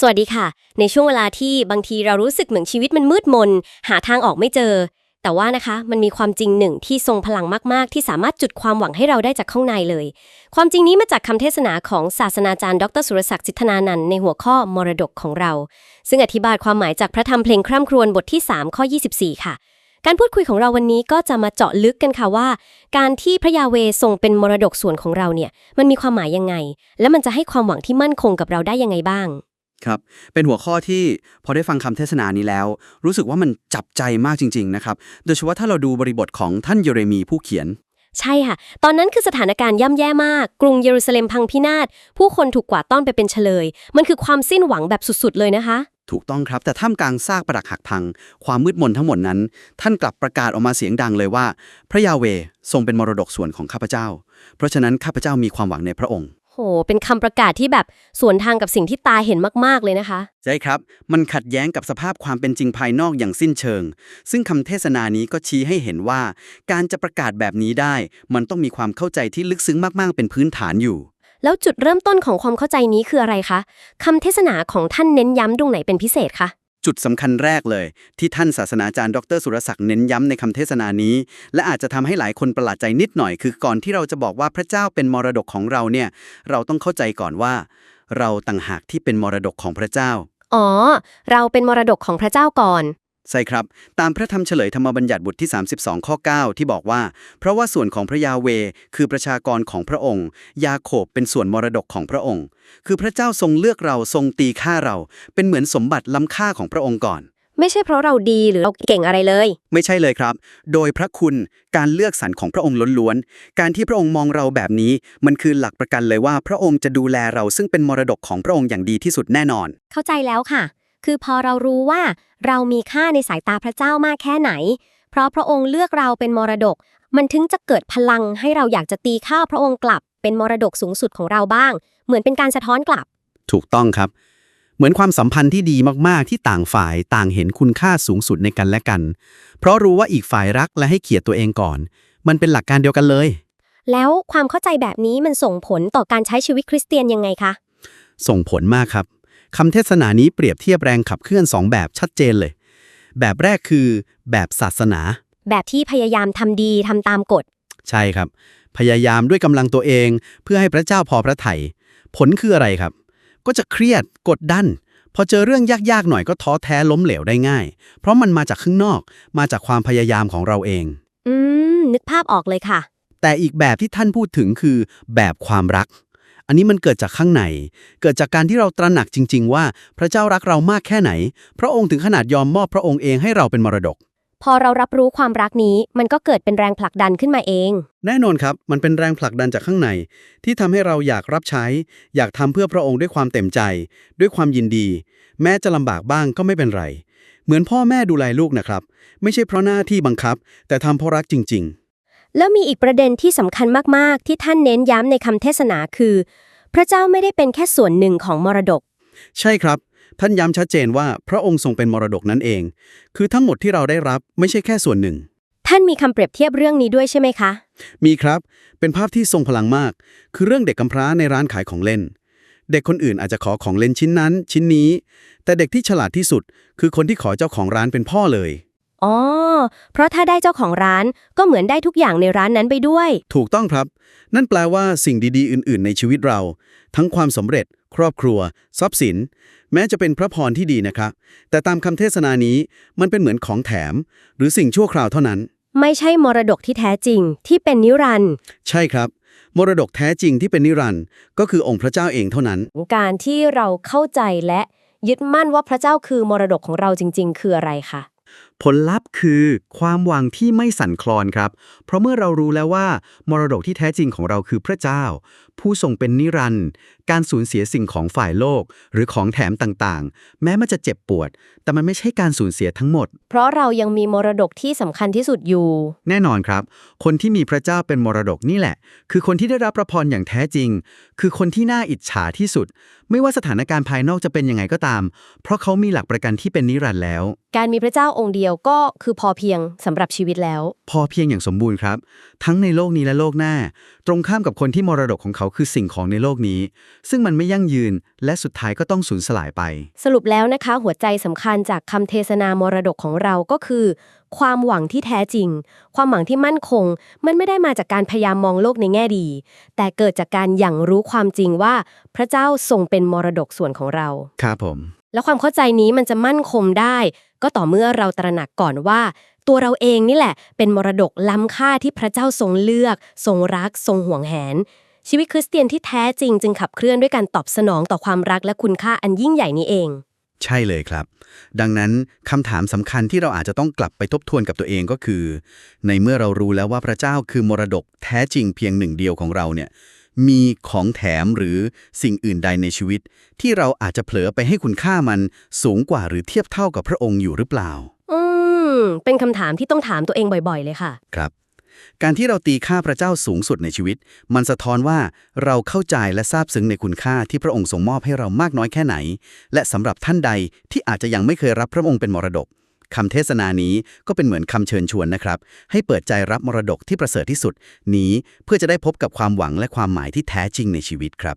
สวัสดีค่ะ ในช่วงเวลาที่บางทีเรารู้สึกเหมือนชีวิตมันมืดมน หาทางออกไม่เจอ แต่ว่านะคะมันมีความจริงหนึ่งที่ทรงพลังมากๆ ที่สามารถจุดความหวังให้เราได้จากข้างในเลย ความจริงนี้มาจากคำเทศนาของศาสนาจารย์ ดรสุรศักดิ์จิตธนานันในหัวข้อมรดกของเรา ซึ่งอธิบายความหมายจากพระธรรมเพลงคร่ำครวญบทที่ 3 ข้อ 24 ค่ะ การพูดคุยของเราวันนี้ก็จะมาเจาะลึกกันค่ะว่า การที่พระยาเวทรงเป็นมรดกส่วนของเราเนี่ยมันมีความหมายยังไง และมันจะให้ความหวังที่มั่นคงกับเราได้ยังไงบ้าง ครับ เป็นหัวข้อที่พอได้ฟังคำเทศนานี้แล้ว รู้สึกว่ามันจับใจมากจริง ๆ นะครับ โดยเฉพาะถ้าเราดูบริบทของท่านเยเรมีผู้เขียน ใช่ค่ะ ตอนนั้นคือสถานการณ์ย่ำแย่มาก กรุงเยรูซาเล็มพังพินาศ ผู้คนถูกกวาดต้อนไปเป็นเฉลย มันคือความสิ้นหวังแบบสุดๆ เลยนะคะ ถูกต้องครับ แต่ท่ามกลางซากปรักหักพัง ความมืดมนทั้งหมดนั้น ท่านกลับประกาศออกมาเสียงดังเลยว่า พระยาเวทรงเป็นมรดกส่วนของข้าพเจ้า เพราะฉะนั้นข้าพเจ้ามีความหวังในพระองค์ โห เป็นคำประกาศที่แบบสวนทางกับสิ่งที่ตาเห็นมาก ๆ เลยนะคะ ใช่ครับ มันขัดแย้งกับสภาพความเป็นจริงภายนอกอย่างสิ้นเชิง ซึ่งคำเทศนานี้ก็ชี้ให้เห็นว่า การจะประกาศแบบนี้ได้ มันต้องมีความเข้าใจที่ลึกซึ้งมาก ๆ เป็นพื้นฐานอยู่ แล้วจุดเริ่มต้นของความเข้าใจนี้คืออะไรคะคำเทศนาของท่านเน้นย้ำตรงไหนเป็นพิเศษคะ จุดสำคัญแรกเลย ที่ท่านศาสนาจารย์ ดรสุรศักดิ์เน้นย้ำในคำเทศนานี้ และอาจจะทำให้หลายคนประหลาดใจนิดหน่อย คือก่อนที่เราจะบอกว่าพระเจ้าเป็นมรดกของเราเนี่ย เราต้องเข้าใจก่อนว่า เราต่างหากที่เป็นมรดกของพระเจ้า อ๋อ เราเป็นมรดกของพระเจ้าก่อน ใช่ครับ ตามพระธรรมเฉลยธรรมบัญญัติบทที่ 32 ข้อ 9 ที่บอกว่า เพราะว่าส่วนของพระยาเวคือประชากรของพระองค์ ยาโคบเป็นส่วนมรดกของพระองค์ คือพระเจ้าทรงเลือกเราทรงตีค่าเรา เป็นเหมือนสมบัติล้ำค่าของพระองค์ก่อน ไม่ใช่เพราะเราดีหรือเราเก่งอะไรเลย ไม่ใช่เลยครับ โดยพระคุณการเลือกสรรของพระองค์ล้วนๆ การที่พระองค์มองเราแบบนี้ มันคือหลักประกันเลยว่าพระองค์จะดูแลเราซึ่งเป็นมรดกของพระองค์อย่างดีที่สุดแน่นอน เข้าใจแล้วค่ะ คือพอเรารู้ว่าเรามีค่าในสายตาพระเจ้ามากแค่ไหน เพราะพระองค์เลือกเราเป็นมรดก มันถึงจะเกิดพลังให้เราอยากจะตีค่าพระองค์กลับ เป็นมรดกสูงสุดของเราบ้าง เหมือนเป็นการสะท้อนกลับ ถูกต้องครับ เหมือนความสัมพันธ์ที่ดีมากๆ ที่ต่างฝ่ายต่างเห็นคุณค่าสูงสุดในกันและกัน เพราะรู้ว่าอีกฝ่ายรักและให้เกียรติตัวเองก่อน มันเป็นหลักการเดียวกันเลย แล้วความเข้าใจแบบนี้มันส่งผลต่อการใช้ชีวิตคริสเตียนยังไงคะ ส่งผลมากครับ คำเทศนานี้เปรียบเทียบแรงขับเคลื่อนสองแบบชัดเจนเลย แบบแรกคือแบบศาสนา แบบที่พยายามทำดีทำตามกฎ ใช่ครับ พยายามด้วยกำลังตัวเอง เพื่อให้พระเจ้าพอพระทัยผลคืออะไรครับ ก็จะเครียดกดดันพอเจอเรื่องยากๆหน่อยก็ท้อแท้ล้มเหลวได้ง่าย เพราะมันมาจากข้างนอก มาจากความพยายามของเราเอง อืม นึกภาพออกเลยค่ะ แต่อีกแบบที่ท่านพูดถึงคือแบบความรัก อันนี้มันเกิดจากข้างใน เกิดจากการที่เราตระหนักจริง ๆ ว่าพระเจ้ารักเรามากแค่ไหน พระองค์ถึงขนาดยอมมอบพระองค์เองให้เราเป็นมรดก พอเรารับรู้ความรักนี้มันก็เกิดเป็นแรงผลักดันขึ้นมาเอง แน่นอนครับ มันเป็นแรงผลักดันจากข้างใน ที่ทำให้เราอยากรับใช้ อยากทำเพื่อพระองค์ด้วยความเต็มใจ ด้วยความยินดี แม้จะลำบากบ้างก็ไม่เป็นไร เหมือนพ่อแม่ดูแลลูกนะครับ ไม่ใช่เพราะหน้าที่บังคับ แต่ทำเพราะรักจริง แล้วมีอีกประเด็นที่สำคัญมากๆ ที่ท่านเน้นย้ำในคำเทศนาคือ พระเจ้าไม่ได้เป็นแค่ส่วนหนึ่งของมรดกๆใช่ครับ ท่านย้ำชัดเจนว่าพระองค์ทรงเป็นมรดกนั่นเอง คือทั้งหมดที่เราได้รับไม่ใช่แค่ส่วนหนึ่ง ท่านมีคำเปรียบเทียบเรื่องนี้ด้วยใช่ไหมคะ มีครับ เป็นภาพที่ทรงพลังมาก คือเรื่องเด็กกำพร้าในร้านขายของเล่น เด็กคนอื่นอาจจะขอของเล่นชิ้นนั้น ชิ้นนี้ แต่เด็กที่ฉลาดที่สุด คือคนที่ขอเจ้าของร้านเป็นพ่อเลย อ๋อ เพราะถ้าได้เจ้าของร้านก็เหมือนได้ทุกอย่างในร้านนั้นไปด้วย ถูกต้องครับ นั่นแปลว่าสิ่งดีๆ อื่น ๆ ในชีวิตเรา ทั้งความสำเร็จ ครอบครัว ทรัพย์สิน แม้จะเป็นพระพรที่ดีนะครับ แต่ตามคำเทศนานี้มันเป็นเหมือนของแถม หรือสิ่งชั่วคราวเท่านั้น ไม่ใช่มรดกที่แท้จริงที่เป็นนิรันดร์ใช่ครับ มรดกแท้จริงที่เป็นนิรันดร์ก็คือองค์พระเจ้าเองเท่านั้น การที่เราเข้าใจและยึดมั่นว่าพระเจ้าคือมรดกของเราจริง ๆ คืออะไรคะ ผลลัพธ์คือความหวังที่ไม่สั่นคลอนครับ เพราะเมื่อเรารู้แล้วว่า มรดกที่แท้จริงของเราคือพระเจ้า ผู้ทรงเป็นนิรันดร์การสูญเสียสิ่งของฝ่ายโลก หรือของแถมต่างๆ แม้มันจะเจ็บปวด แต่มันไม่ใช่การสูญเสียทั้งหมด เพราะเรายังมีมรดกที่สำคัญที่สุดอยู่ แน่นอนครับ คนที่มีพระเจ้าเป็นมรดกนี่แหละ คือคนที่ได้รับพระพรอย่างแท้จริง คือคนที่น่าอิจฉาที่สุด ไม่ว่าสถานการณ์ภายนอกจะเป็นยังไงก็ตาม เพราะเขามีหลักประกันที่เป็นนิรันดร์แล้ว การมีพระเจ้าองค์เดียวก็คือพอเพียงสำหรับชีวิตแล้ว พอเพียงอย่างสมบูรณ์ครับ ทั้งในโลกนี้และโลกหน้า ตรงข้ามกับคนที่มรดกของเขาเขาคือสิ่งของในโลกนี้ ซึ่งมันไม่ยั่งยืน และสุดท้ายก็ต้องสูญสลายไป สรุปแล้วนะคะ หัวใจสำคัญจากคำเทศนามรดกของเราก็คือ ความหวังที่แท้จริง ความหวังที่มั่นคง มันไม่ได้มาจากการพยายามมองโลกในแง่ดี แต่เกิดจากการอย่างรู้ความจริงว่า พระเจ้าทรงเป็นมรดกส่วนของเรา ครับผม และความเข้าใจนี้มันจะมั่นคงได้ ก็ต่อเมื่อเราตระหนักก่อนว่า ตัวเราเองนี่แหละ เป็นมรดกล้ำค่าที่พระเจ้าทรงเลือก ทรงรัก ทรงห่วงแหน ชีวิตคริสเตียนที่แท้จริงจึงขับเคลื่อนด้วยการตอบสนองต่อความรักและคุณค่าอันยิ่งใหญ่นี้เอง ใช่เลยครับ ดังนั้นคำถามสำคัญที่เราอาจจะต้องกลับไปทบทวนกับตัวเองก็คือ ในเมื่อเรารู้แล้วว่าพระเจ้าคือมรดกแท้จริงเพียงหนึ่งเดียวของเราเนี่ยมีของแถมหรือสิ่งอื่นใดในชีวิต ที่เราอาจจะเผลอไปให้คุณค่ามันสูงกว่าหรือเทียบเท่ากับพระองค์อยู่หรือเปล่า อืม เป็นคำถามที่ต้องถามตัวเองบ่อยๆ เลยค่ะ ครับ การที่เราตีค่าพระเจ้าสูงสุดในชีวิต มันสะท้อนว่าเราเข้าใจและซาบซึ้งในคุณค่าที่พระองค์ทรงมอบให้เรามากน้อยแค่ไหน และสำหรับท่านใดที่อาจจะยังไม่เคยรับพระองค์เป็นมรดกคำเทศนานี้ก็เป็นเหมือนคำเชิญชวนนะครับ ให้เปิดใจรับมรดกที่ประเสริฐที่สุด นี้เพื่อจะได้พบกับความหวังและความหมายที่แท้จริงในชีวิตครับ